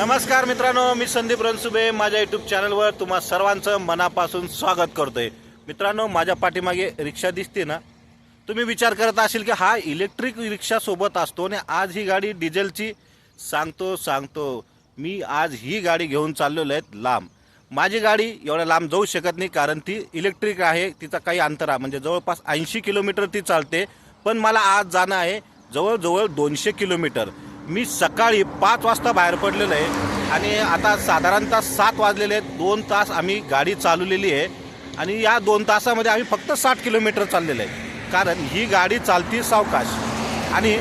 नमस्कार मित्रांनो मी संदीप रणसुबे माझ्या युट्यूब चॅनलवर तुम्हा सर्वांचं मनापासून स्वागत करतोय. मित्रांनो माझ्या पाठीमागे रिक्षा दिसते ना? तुम्ही विचार करत असेल की हा इलेक्ट्रिक रिक्षा सोबत असतो आणि आज ही गाडी डिझेलची सांगतो सांगतो. मी आज ही गाडी घेऊन चाललेलो आहे लांब. माझी गाडी एवढ्या लांब जाऊ शकत नाही कारण ती इलेक्ट्रिक आहे. तिचा काही अंतर आहे म्हणजे जवळपास ऐंशी किलोमीटर ती चालते. पण मला आज जाणं आहे जवळजवळ दोनशे किलोमीटर. मी सकाळी पाच वाजता बाहेर पडलेलो आहे. आणि आता साधारणतः सात वाजलेले आहेत. दोन तास आम्ही गाडी चालवलेली आहे. आणि या दोन तासामध्ये आम्ही फक्त साठ किलोमीटर चाललेलं आहे. कारण ही गाडी चालती सावकाश. आणि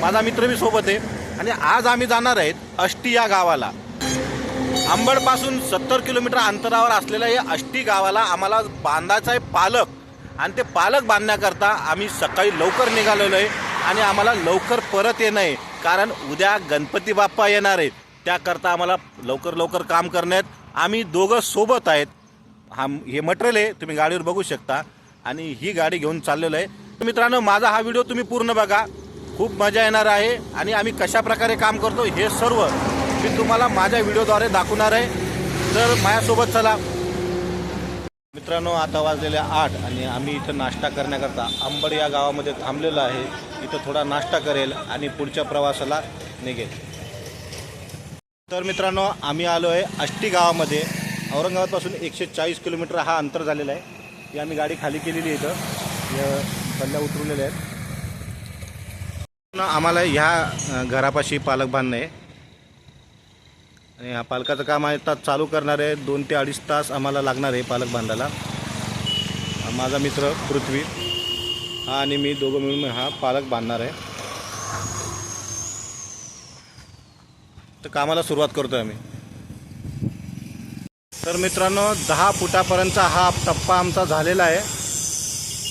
माझा मित्र मी सोबत आहे. आणि आज आम्ही जाणार आहेत अष्टी या गावाला. अंबडपासून सत्तर किलोमीटर अंतरावर असलेल्या या अष्टी गावाला आम्हाला बांधायचा आहे पालक. आणि ते पालक बांधण्याकरता आम्ही सकाळी लवकर निघालेलो आहे. आणि आम्हाला लवकर परत येणं आहे. कारण उद्या गणपती बाप्पा येणार आहेत. त्याकरता आम्हाला लवकर लवकर काम करण्यात आम्ही दोघं सोबत आहेत. हा हे मटेरियल आहे तुम्ही गाडीवर बघू शकता. आणि ही गाडी घेऊन चाललेलो आहे. तर मित्रांनो माझा हा व्हिडिओ तुम्ही पूर्ण बघा. खूप मजा येणार आहे. आणि आम्ही कशा प्रकारे काम करतो हे सर्व मी तुम्हाला माझ्या व्हिडिओद्वारे दाखवणार आहे. तर माझ्यासोबत चला. मित्रांनो आता वाजलेले आठ आणि आम्ही इथं नाश्ता करण्याकरता अंबड या गावामध्ये थांबलेलो आहे. इथं थोडा नाश्ता करेल आणि पुढच्या प्रवासाला निघेल. तर मित्रांनो आम्ही आलो आहे आष्टी गावामध्ये. औरंगाबादपासून एकशे चाळीस किलोमीटर हा अंतर झालेला आहे. ही आम्ही गाडी खाली केलेली इथं. बल्ल्या पल्ल्या आहेत. आम्हाला ह्या घरापाशी पालक बांधणं आहे. आणि ह्या पालकाचं काम आहे तास चालू करणार आहे. दोन ते अडीच तास आम्हाला लागणार आहे पालक बांधायला. माझा मित्र पृथ्वी. हा आणि मी दोघं मिळून हा पालक बांधणार आहे. तर कामाला सुरुवात करतोय आम्ही. तर मित्रांनो दहा फुटापर्यंतचा हा टप्पा आमचा झालेला आहे.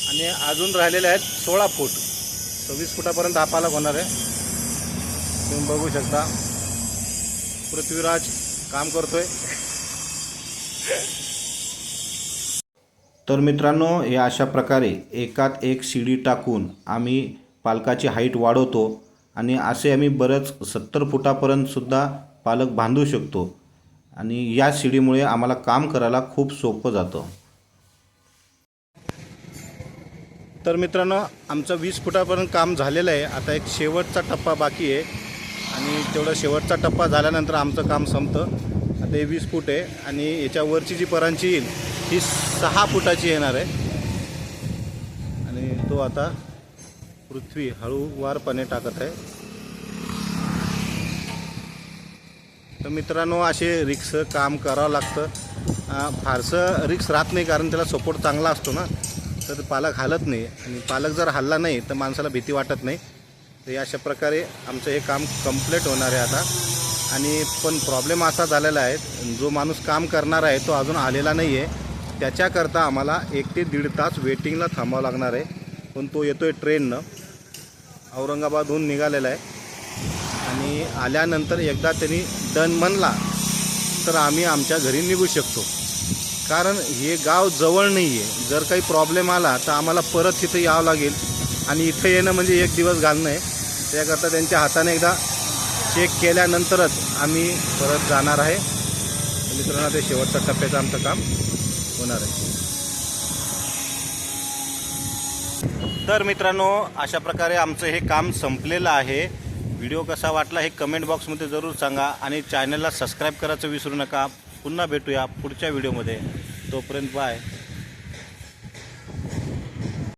आणि अजून राहिलेले आहेत सोळा फूट. सव्वीस फुटापर्यंत हा पालक होणार आहे. तुम्ही बघू शकता. पृथ्वीराज काम करतोय. तर मित्रांनो हे अशा प्रकारे एकात एक शिडी टाकून आम्ही पालकाची हाईट वाढवतो आणि असे आम्ही बरंच सत्तर फुटापर्यंत सुद्धा पालक बांधू शकतो. आणि या शिडीमुळे आम्हाला काम करायला खूप सोपं जातं. तर मित्रांनो आमचं वीस फुटापर्यंत काम झालेलं आहे. आता एक शेवटचा टप्पा बाकी आहे. आणि तेवढा शेवटचा टप्पा झाल्यानंतर आमचं काम संपतं. आता हे वीस फूट आहे आणि याच्यावरची जी परांची येईल ही सहा फुटाची येणार आहे. आणि तो आता पृथ्वी हळूवारपणे टाकत आहे. तर मित्रांनो असे रिक्स काम करावं लागतं. फारसं रिक्स राहत नाही कारण त्याला सपोर्ट चांगला असतो ना. तर पालक हालत नाही. आणि पालक जर हल्ला नाही तर माणसाला भीती वाटत नाही. तर अशा प्रकारे आमचं हे काम कंप्लीट होणार आहे आता. आणि पण प्रॉब्लेम असा झालेला आहे जो माणूस काम करणार आहे तो अजून आलेला नाही आहे त्याच्याकरता आम्हाला एक ते दीड तास वेटिंगला थांबावं लागणार आहे. पण तो येतो आहे ट्रेननं औरंगाबादहून निघालेला आहे. आणि आल्यानंतर एकदा त्यांनी डन म्हणला तर आम्ही आमच्या घरी निघू शकतो. कारण हे गाव जवळ नाही आहे जर काही प्रॉब्लेम आला तर आम्हाला परत तिथं यावं लागेल. आणि इथं येणं म्हणजे एक दिवस घालणं आहे. त्याकरता त्यांच्या हाताने एकदा चेक केल्यानंतरच आम्ही परत जाणार आहे. मित्रांनो ते शेवटच्या टप्प्याचं आमचं काम होणार आहे. तर मित्रांनो अशा प्रकारे आमचं हे काम संपलेलं आहे. व्हिडिओ कसा वाटला हे कमेंट बॉक्समध्ये जरूर सांगा आणि चॅनलला सबस्क्राईब करायचं विसरू नका. पुन्हा भेटूया पुढच्या व्हिडिओमध्ये तोपर्यंत बाय